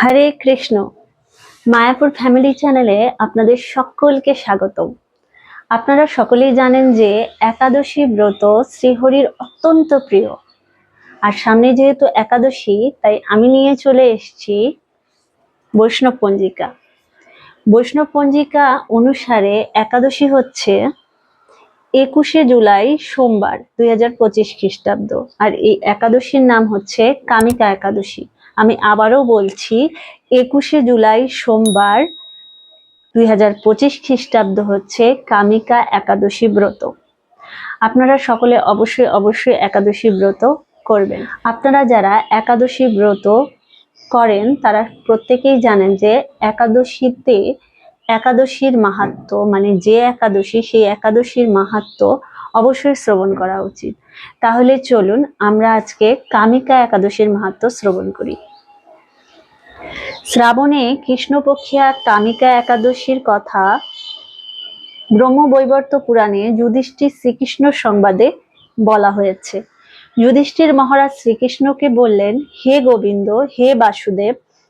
হরে Krishna. Mayapur family চ্যানেলে আপনাদের সকলকে স্বাগতম। আপনারা সকলেই জানেন যে একাদশী ব্রত শ্রীহরির অত্যন্ত প্রিয়। আর সামনে যেহেতু একাদশী, তাই আমি নিয়ে চলে এসেছি বৈষ্ণব পঞ্জিকা। বৈষ্ণব পঞ্জিকা অনুসারে একাদশী হচ্ছে একুশে জুলাই সোমবার দুই হাজার পঁচিশ খ্রিস্টাব্দ। আর এই একাদশীর নাম হচ্ছে কামিকা একাদশী। আমি আবারও বলছি, একুশে জুলাই সোমবার দুই হাজার পঁচিশ খ্রিস্টাব্দ হচ্ছে কামিকা একাদশী ব্রত। আপনারা সকলে অবশ্যই অবশ্যই একাদশী ব্রত করবেন। আপনারা যারা একাদশী ব্রত করেন, তারা প্রত্যেকেই জানেন যে একাদশীতে একাদশীর মাহাত্ম মানে যে একাদশী, সেই একাদশীর মাহাত্ম অবশ্যই শ্রবণ করা উচিত। তাহলে চলুন আমরা আজকে কামিকা একাদশীর মাহাত্ম শ্রবণ করি। শ্রাবণে কৃষ্ণপক্ষিয়া কামিকা একাদশীর কথা ব্রহ্মবৈবর্ত পুরাণে যুধিষ্ঠির শ্রীকৃষ্ণ সংবাদে বলা হয়েছে। যুধিষ্ঠির মহারাজ শ্রীকৃষ্ণকে বললেন, হে গোবিন্দ, হে বাসুদেব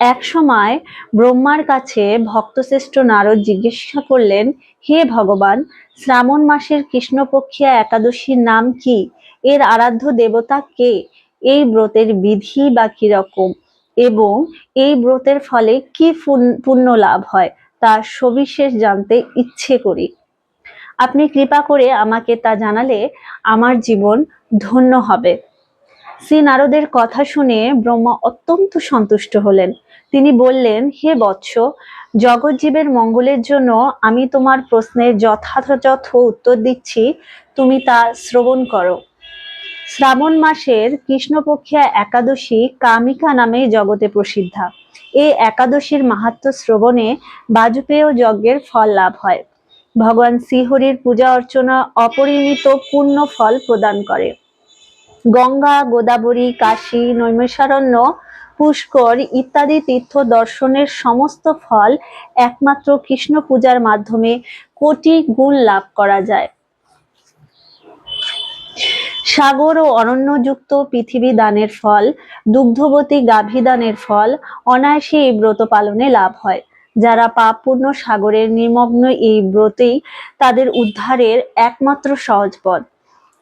এক সময় ব্রহ্মার কাছে ভক্তশ্রেষ্ঠ নারদ জিজ্ঞাসা করলেন, হে ভগবান, শ্রাবণ মাসের কৃষ্ণপক্ষিয়া একাদশীর নাম কি? এর আরাধ্য দেবতা কে? এই ব্রতের বিধি বা কীরকম? এবং এই ব্রতের ফলে কি পুণ্য লাভ হয়? তা সবিশেষ জানতে ইচ্ছে করি। আপনি কৃপা করে আমাকে তা জানালে আমার জীবন ধন্য হবে। শ্রী নারদের কথা শুনে ব্রহ্মা অত্যন্ত সন্তুষ্ট হলেন। তিনি বললেন, হে বৎস, জগজ্জীবের মঙ্গলের জন্য আমি তোমার প্রশ্নের যথাযথ উত্তর দিচ্ছি, তুমি তা শ্রবণ করো। শ্রাবণ মাসের কৃষ্ণপক্ষিয়া একাদশী কামিকা নামে জগতে প্রসিদ্ধা। এই একাদশীর মাহাত্ম শ্রবণে বাজপেয় যজ্ঞের ফল লাভ হয়। ভগবান শ্রীহরির পূজা অর্চনা অপরিমিত পূর্ণ ফল প্রদান করে। গঙ্গা, গোদাবরী, কাশী, নৈমেষারণ্য, পুষ্কর ইত্যাদি তীর্থ দর্শনের সমস্ত ফল একমাত্র কৃষ্ণ পূজার মাধ্যমে কোটি গুণ লাভ করা যায়। সাগর ও অরণ্যযুক্ত পৃথিবী দানের ফল, দুগ্ধবতী গাভী দানের ফল অনায়াসে এই ব্রত পালনে লাভ হয়। যারা পাপপূর্ণ সাগরের নিমগ্ন এই ব্রতেই তাদের উদ্ধারের একমাত্র সহজ পথ।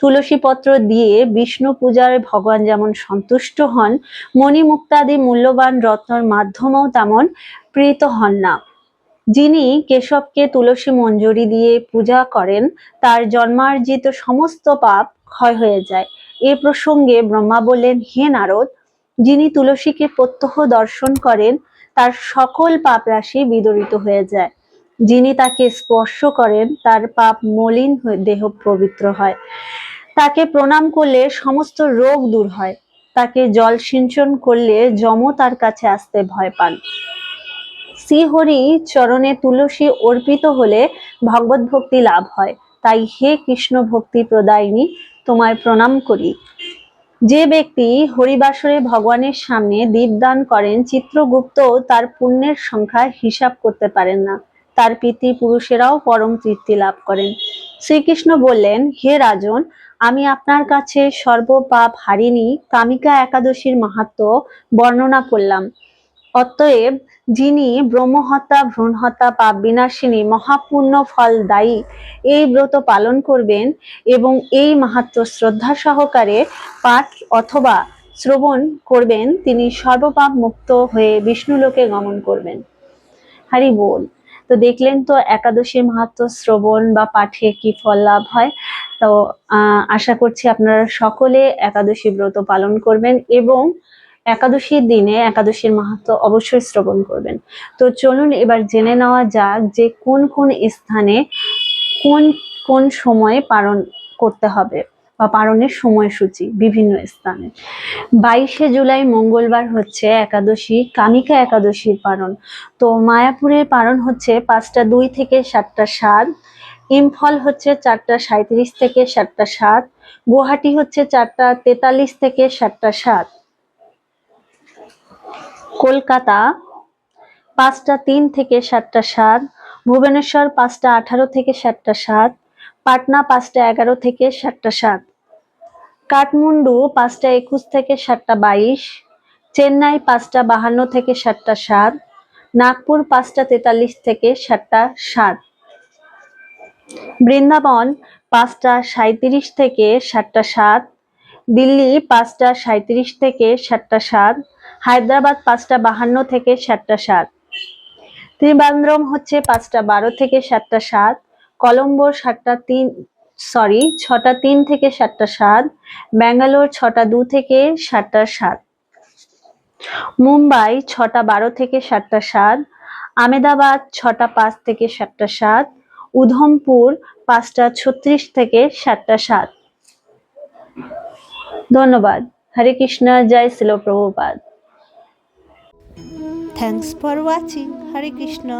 তুলসী পত্র দিয়ে বিষ্ণু পূজার ভগবান যেমন সন্তুষ্ট হন মণিমুক্তাদি মূল্যবান রত্নর মাধ্যমেও তেমন প্রীত হন না। যিনি কেশবকে তুলসী মঞ্জুরি দিয়ে পূজা করেন, তার জন্মার্জিত সমস্ত পাপ ক্ষয় হয়ে যায়। এ প্রসঙ্গে ব্রহ্মা বললেন, হে নারদ, যিনি তুলসীকে প্রত্যহ দর্শন করেন, তার সকল পাপ রাশি বিদরিত হয়ে যায়। যিনি তাকে স্পর্শ করেন, তার পাপ মলিন দেহ পবিত্র হয়। তাকে প্রণাম করলে সমস্ত রোগ দূর হয়। তাকে জল সিঞ্চন করলে যম তার কাছে আসতে ভয় পান। শ্রীহরি চরণে তুলসী অর্পিত হলে ভগবত ভক্তি লাভ হয়। তাই হে কৃষ্ণ ভক্তি প্রদায়িনী, তোমায় প্রণাম করি। যে ব্যক্তি হরিবাসরে ভগবানের সামনে দীপদান করেন চিত্রগুপ্ত তার পুণ্যের সংখ্যা হিসাব করতে পারেন না। তার পিতৃপুরুষেরাও পরম তৃপ্তি লাভ করেন। শ্রীকৃষ্ণ বললেন, হে রাজন, আমি আপনার কাছে সর্বপাপ হারিনি, কামিকা একাদশীর মাহাত্ম বর্ণনা করলাম। অতএব যিনি ব্রহ্মহত্যা, ভ্রূণহত্যা, পাপ বিনাশিনী, মহাপূর্ণ ফল দায়ী, এই ব্রত পালন করবেন এবং এই মাহাত্ম শ্রদ্ধা সহকারে পাঠ অথবা শ্রবণ করবেন, তিনি সর্বপাপ মুক্ত হয়ে বিষ্ণুলোকে গমন করবেন। হারি বল। তো দেখলেন তো একাদশীর মাহাত্ম শ্রবণ বা পাঠে কি ফল লাভ হয়? তো আশা করছি আপনারা সকলে একাদশী ব্রত পালন করবেন এবং একাদশীর দিনে একাদশীর মাহাত্ম অবশ্যই শ্রবণ করবেন। তো চলুন এবার জেনে নেওয়া যাক যে কোন কোন স্থানে কোন কোন সময়ে পালন করতে হবে। বা পালনের সময়সূচি বিভিন্ন স্থানে। বাইশে জুলাই মঙ্গলবার হচ্ছে একাদশী কামিকা একাদশীর পালন। তো মায়াপুরের পালন হচ্ছে পাঁচটা দুই থেকে সাতটা সাত, ইম্ফল হচ্ছে চারটা সাঁত্রিশ থেকে সাতটা সাত, গুয়াহাটি হচ্ছে চারটা তেতাল্লিশ থেকে সাতটা সাত। কলকাতা পাঁচটা তিন থেকে সাতটা সাত, ভুবনেশ্বর পাঁচটা আঠারো থেকে সাতটা সাত, পাটনা পাঁচটা এগারো থেকে সাতটা সাত। কাঠমান্ডু পাঁচটা একুশ থেকে সাতটা বাইশ, চেন্নাই পাঁচটা বাহান্ন থেকে সাতটা সাত, নাগপুর পাঁচটা তেতাল্লিশ থেকে সাতটা সাত। বৃন্দাবন পাঁচটা সাঁত্রিশ থেকে সাতটা সাত, দিল্লি পাঁচটা সাঁত্রিশ থেকে সাতটা সাত, হায়দ্রাবাদ পাঁচটা বাহান্ন থেকে সাতটা সাত। ত্রিবান্দ্রম হচ্ছে পাঁচটা বারো থেকে সাতটা সাত কলম্বো সাতটা তিন সরি ছটা তিন থেকে সাতটা সাত, ব্যাঙ্গালোর ছটা দু থেকে সাতটা সাত মুম্বাই ছটা বারো থেকে সাতটা সাত, আমেদাবাদ ছটা পাঁচ থেকে সাতটা সাত, উধমপুর পাঁচটা ছত্রিশ থেকে সাতটা সাত ধন্যবাদ হরে কৃষ্ণ, জয় শিল Prabhupada Thanks for watching. Hare Krishna.